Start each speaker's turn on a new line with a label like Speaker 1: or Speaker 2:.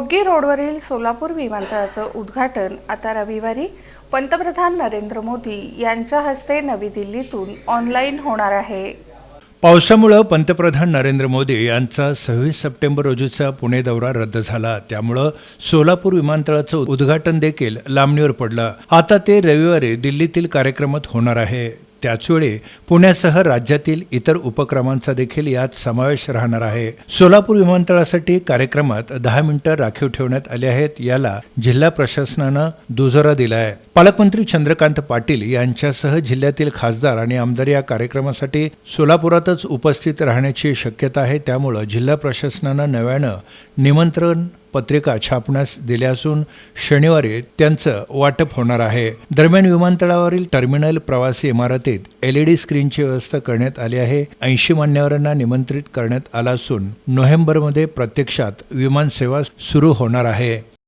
Speaker 1: घोडगी रोडवरील सोलापूर विमानतळाचं उद्घाटन आता रविवारी. पंतप्रधान नरेंद्र मोदी यांच्या हस्ते नवी दिल्लीतून ऑनलाईन होणार आहे.
Speaker 2: पावसामुळं पंतप्रधान नरेंद्र मोदी यांचा सव्वीस सप्टेंबर रोजीचा पुणे दौरा रद्द झाला. त्यामुळं सोलापूर विमानतळाचं उद्घाटन देखील लांबणीवर पडलं. आता ते रविवारी दिल्लीतील कार्यक्रमात होणार आहे. त्याचवेळी पुण्यासह राज्यातील इतर उपक्रमांचा देखील यात समावेश राहणार आहे. सोलापूर विमानतळासाठी कार्यक्रमात दहा मिनिटं राखीव ठेवण्यात आले आहेत याला जिल्हा प्रशासनानं दुजोरा दिला आहे पालकमंत्री चंद्रकांत पाटील यांच्यासह जिल्ह्यातील खासदार आणि आमदार या कार्यक्रमासाठी सोलापुरातच उपस्थित राहण्याची शक्यता आहे त्यामुळं जिल्हा प्रशासनानं नव्यानं निमंत्रण पत्रिका छापण्यास दिल्या असून शनिवारी त्यांचं वाटप होणार आहे. दरम्यान विमानतळावरील टर्मिनल प्रवासी इमारतीत एलईडी स्क्रीनची व्यवस्था करण्यात आली आहे. ऐंशी मान्यवरांना निमंत्रित करण्यात आला असून नोव्हेंबरमध्ये प्रत्यक्षात विमानसेवा सुरू होणार आहे.